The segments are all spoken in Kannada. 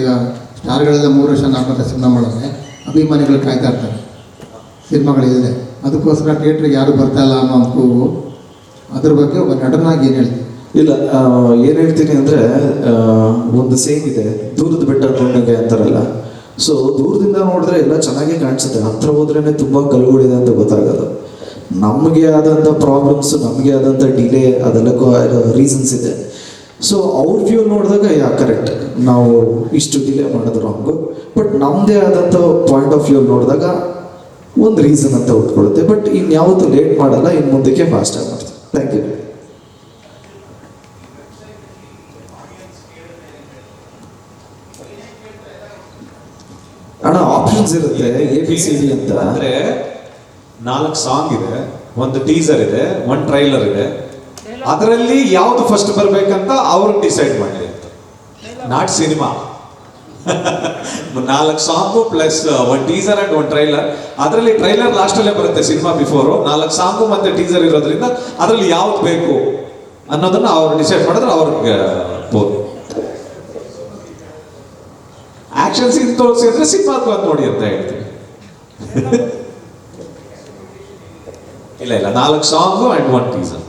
ಈಗ ಸ್ಟಾರ್ಗಳೆಲ್ಲ ಮೂರು ವರ್ಷ ನಾಲ್ಕು ವರ್ಷ ಸಿನಿಮಾ ಮಾಡಿದ್ರೆ ಅಭಿಮಾನಿಗಳು ಕಾಯ್ತಾ ಇರ್ತಾರೆ. ಸಿನಿಮಾಗಳಿಲ್ಲದೆ. ಅದಕ್ಕೋಸ್ಕರ ಥಿಯೇಟ್ರಿಗೆ ಯಾರು ಬರ್ತಾ ಇಲ್ಲ ಅನ್ನೋ ಕೂಗು ಅದ್ರ ಬಗ್ಗೆ ಒಬ್ಬ ನಟನಾಗಿ ಏನು ಹೇಳ್ತೀನಿ ಇಲ್ಲ ಏನು ಹೇಳ್ತೀನಿ ಅಂದರೆ ಒಂದು ಸೇಮ್ ಇದೆ. ದೂರದ ಬೆಟ್ಟ ಕೊಂಡಂಗೆ ಅಂತಾರಲ್ಲ. ಸೊ ದೂರದಿಂದ ನೋಡಿದ್ರೆ ಎಲ್ಲ ಚೆನ್ನಾಗೇ ಕಾಣಿಸುತ್ತೆ. ಹತ್ರ ಹೋದ್ರೇ ತುಂಬ ಕಲ್ಗಳಿದೆ ಅಂತ ಗೊತ್ತಾಗೋದು. ನಮಗೆ ಆದಂಥ ಪ್ರಾಬ್ಲಮ್ಸ್ ನಮಗೆ ಆದಂಥ ಡಿಲೇ ಅದೆಲ್ಲಕ್ಕೂ ರೀಸನ್ಸ್ ಇದೆ. ಸೊ ಅವ್ರ ವ್ಯೂ ನೋಡಿದಾಗ ಯಾ ಕರೆಕ್ಟ್ ನಾವು ಇಷ್ಟು ಡಿಲೇ ಮಾಡೋದು ರಾಂಗು ಬಟ್ ನಮ್ಮದೇ ಆದಂಥ ಪಾಯಿಂಟ್ ಆಫ್ ವ್ಯೂ ನೋಡಿದಾಗ, ಒಂದು ರೀಸನ್ ಅಂತ ಉಟ್ಕೊಳ್ಳುತ್ತೆ. ಬಟ್ ಇನ್ಯಾವತ್ತೂ ಲೇಟ್ ಮಾಡಲ್ಲ ಇನ್ನು ಮುಂದಕ್ಕೆ ಫಾಸ್ಟಾಗಿ ಮಾಡ್ತೀವಿ. ಥ್ಯಾಂಕ್ ಯು ಅಣ್ಣ ಆಪ್ಷನ್ಸ್ ಇರುತ್ತೆ ಎ ಬಿ ಸಿ ಡಿ ಅಂತ. ಅಂದ್ರೆ ನಾಲ್ಕು ಸಾಂಗ್ ಇದೆ, ಒಂದು ಟೀಸರ್ ಇದೆ ಒಂದು ಟ್ರೈಲರ್ ಇದೆ. ಅದರಲ್ಲಿ ಯಾವ್ದು ಫಸ್ಟ್ ಬರ್ಬೇಕಂತ ಅವ್ರು ಡಿಸೈಡ್ ಮಾಡಿ ನಾಟ್ ಸಿನಿಮಾ ನಾಲ್ಕು song plus one teaser and one trailer ಅದರಲ್ಲಿ ಟ್ರೈಲರ್ ಲಾಸ್ಟಲ್ಲೇ ಬರುತ್ತೆ ಸಿನಿಮಾ ಬಿಫೋರು ನಾಲ್ಕು ಸಾಂಗು ಮತ್ತೆ ಟೀಸರ್ ಇರೋದ್ರಿಂದ ಅದರಲ್ಲಿ ಯಾವ್ದು ಬೇಕು ಅನ್ನೋದನ್ನ ಅವ್ರು ಡಿಸೈಡ್ ಮಾಡಿದ್ರೆ ಅವ್ರಿಗೆ ಬೋದು. ಆಕ್ಷನ್ ಸೀನ್ ತೋರಿಸಿದ್ರೆ ಸಿನಿಮಾ ನೋಡಿ ಅಂತ ಹೇಳ್ತೀನಿ. ಇಲ್ಲ ಇಲ್ಲ. ನಾಲ್ಕು song and one teaser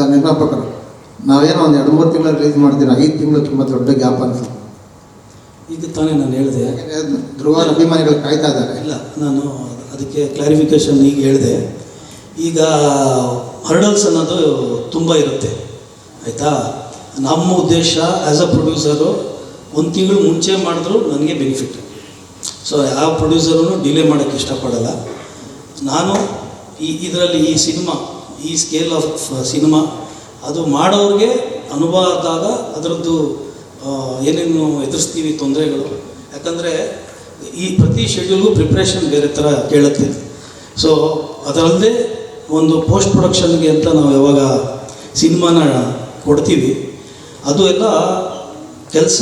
sir ನಿರ್ಮಾಪಕರು ನಾವೇನೋ ಒಂದು ಎರಡು ಮೂರು ತಿಂಗಳು ರಿಲೀಸ್ ಮಾಡ್ತೀವಿ ಐದು ತಿಂಗಳು ತುಂಬ ದೊಡ್ಡ ಗ್ಯಾಪ್ ಅನ್ಸುತ್ತೆ. ಈಗ ತಾನೇ ನಾನು ಹೇಳಿದೆ. ಧ್ರುವ ಅಭಿಮಾನಿಗಳು ಕಾಯ್ತಾ ಇದ್ದಾರೆ. ಇಲ್ಲ ನಾನು ಅದಕ್ಕೆ ಕ್ಲಾರಿಫಿಕೇಶನ್ ಈಗ ಹೇಳಿದೆ. ಈಗ ಹರ್ಡಲ್ಸ್ ಅನ್ನೋದು ತುಂಬ ಇರುತ್ತೆ. ಆಯಿತಾ? ನಮ್ಮ ಉದ್ದೇಶ ಆ್ಯಸ್ ಅ ಪ್ರೊಡ್ಯೂಸರು ಒಂದು ತಿಂಗಳು ಮುಂಚೆ ಮಾಡಿದ್ರು ನನಗೆ ಬೆನಿಫಿಟ್ ಸೊ ಯಾವ ಪ್ರೊಡ್ಯೂಸರೂ ಡಿಲೇ ಮಾಡೋಕ್ಕೆ ಇಷ್ಟಪಡಲ್ಲ. ನಾನು ಈ ಇದರಲ್ಲಿ ಈ ಸಿನಿಮಾ ಈ ಸ್ಕೇಲ್ ಆಫ್ ಸಿನಿಮಾ ಅದು ಮಾಡೋರಿಗೆ ಅನುಭವ ಆದಾಗ ಅದರದ್ದು ಏನೇನು ಎದುರಿಸ್ತೀವಿ ತೊಂದರೆಗಳು. ಯಾಕಂದರೆ ಈ ಪ್ರತಿ ಶೆಡ್ಯೂಲ್ಗೂ ಪ್ರಿಪ್ರೇಷನ್ ಬೇರೆ ಥರ ಕೇಳುತ್ತೆ. ಸೊ ಅದರಲ್ಲದೆ ಒಂದು ಪೋಸ್ಟ್ ಪ್ರೊಡಕ್ಷನ್ಗೆ ಅಂತ ನಾವು ಯಾವಾಗ ಸಿನಿಮಾನ ಕೊಡ್ತೀವಿ, ಅದು ಎಲ್ಲ ಕೆಲಸ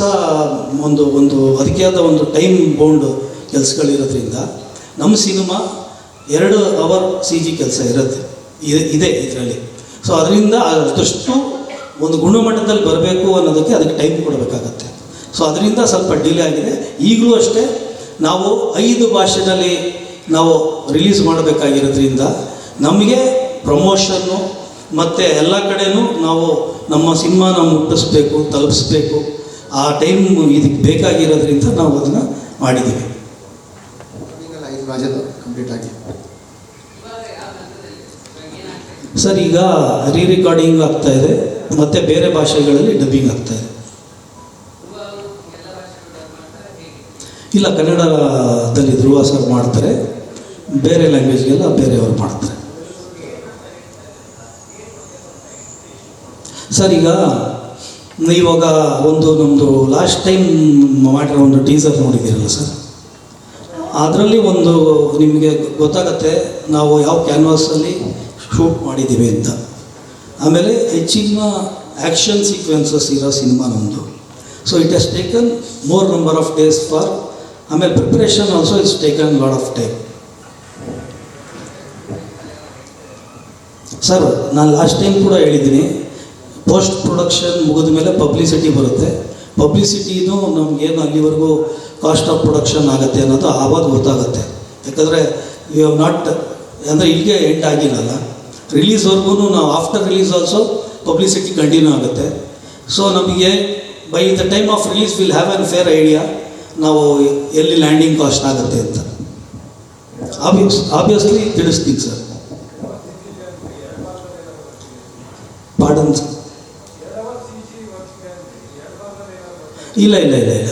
ಒಂದು ಒಂದು ಅದಕ್ಕೆ ಆದ ಒಂದು ಟೈಮ್ ಬೌಂಡ್ ಕೆಲಸಗಳಿರೋದ್ರಿಂದ, ನಮ್ಮ ಸಿನಿಮಾ ಎರಡು ಅವರ್ ಸಿ ಜಿ ಕೆಲಸ ಇರುತ್ತೆ. ಇದೆ ಇದೆ ಇದರಲ್ಲಿ. ಸೊ ಅದರಿಂದ ಅದಷ್ಟು ಒಂದು ಗುಣಮಟ್ಟದಲ್ಲಿ ಬರಬೇಕು ಅನ್ನೋದಕ್ಕೆ ಅದಕ್ಕೆ ಟೈಮ್ ಕೊಡಬೇಕಾಗತ್ತೆ. ಸೊ ಅದರಿಂದ ಸ್ವಲ್ಪ ಡಿಲೇ ಆಗಿದೆ. ಈಗಲೂ ಅಷ್ಟೇ ನಾವು ಐದು ಭಾಷೆಯಲ್ಲಿ ನಾವು ರಿಲೀಸ್ ಮಾಡಬೇಕಾಗಿರೋದ್ರಿಂದ ನಮಗೆ ಪ್ರಮೋಷನ್ನು ಮತ್ತು ಎಲ್ಲ ಕಡೆಯೂ ನಾವು ನಮ್ಮ ಸಿನಿಮಾನ ಮುಟ್ಟಿಸ್ಬೇಕು, ತಲುಪಿಸ್ಬೇಕು. ಆ ಟೈಮ್ ಇದಕ್ಕೆ ಬೇಕಾಗಿರೋದ್ರಿಂದ ನಾವು ಅದನ್ನು ಮಾಡಿದ್ದೀವಿ. ಐದು ಭಾಷೆದು ಕಂಪ್ಲೀಟ್ ಆಗಿ. ಸರ್, ಈಗ ರೀ ರೆಕಾರ್ಡಿಂಗ್ ಆಗ್ತಾ ಇದೆ, ಮತ್ತು ಬೇರೆ ಭಾಷೆಗಳಲ್ಲಿ ಡಬ್ಬಿಂಗ್ ಆಗ್ತಾ ಇದೆ. ಇಲ್ಲ, ಕನ್ನಡದಲ್ಲಿ ಧ್ರುವ ಸರ್ ಮಾಡ್ತಾರೆ, ಬೇರೆ ಲ್ಯಾಂಗ್ವೇಜ್ಗೆಲ್ಲ ಬೇರೆಯವರು ಮಾಡ್ತಾರೆ. ಸರ್, ಈಗ ಇವಾಗ ಒಂದು ನಮ್ಮದು ಲಾಸ್ಟ್ ಟೈಮ್ ಮಾಡಿರೋ ಒಂದು ಟೀಸರ್ ನೋಡಿದ್ದೀರಲ್ಲ ಸರ್? ಅದರಲ್ಲಿ ಒಂದು ನಿಮಗೆ ಗೊತ್ತಾಗತ್ತೆ, ನಾವು ಯಾವ ಕ್ಯಾನ್ವಾಸಲ್ಲಿ ಶೂಟ್ ಮಾಡಿದ್ದೀವಿ ಅಂತ. ಆಮೇಲೆ ಹೆಚ್ಚಿನ ಆ್ಯಕ್ಷನ್ ಸೀಕ್ವೆನ್ಸಸ್ ಇರೋ ಸಿನಿಮಾ ನಮ್ಮದು so it has taken more number of days for ಆಮೇಲೆ preparation also it's taken lot of time sir ನಾನು ಲಾಸ್ಟ್ ಟೈಮ್ ಕೂಡ ಹೇಳಿದ್ದೀನಿ ಪೋಸ್ಟ್ ಪ್ರೊಡಕ್ಷನ್ ಮುಗಿದ ಮೇಲೆ ಪಬ್ಲಿಸಿಟಿ ಬರುತ್ತೆ. ಪಬ್ಲಿಸಿಟಿನೂ ನಮಗೇನು ಅಲ್ಲಿವರೆಗೂ ಕಾಸ್ಟ್ ಆಫ್ ಪ್ರೊಡಕ್ಷನ್ ಆಗುತ್ತೆ ಅನ್ನೋದು ಆವಾಗ ಗೊತ್ತಾಗುತ್ತೆ. ಯಾಕಂದರೆ ಯು ಹ್ಯಾವ್ ನಾಟ್ ಅಂದರೆ ಇಲ್ಲಿಗೆ ಎಂಡ್ ಆಗಿರಲ್ಲ. ರಿಲೀಸ್ವರೆಗೂ ನಾವು after release also publicity continue ಆಗುತ್ತೆ. ಸೊ ನಮಗೆ by the time of release will have an fair idea ನಾವು ಎಲ್ಲಿ ಲ್ಯಾಂಡಿಂಗ್ ಕಾಸ್ಟ್ ಆಗುತ್ತೆ ಅಂತ. ಆಬ್ವಿಯಸ್ ಆಬ್ವಿಯಸ್ಲಿ ತಿಳಿಸ್ತೀನಿ ಸರ್ ಪಾರ್ಡನ್ ಇಲ್ಲ ಇಲ್ಲ ಇಲ್ಲ ಇಲ್ಲ.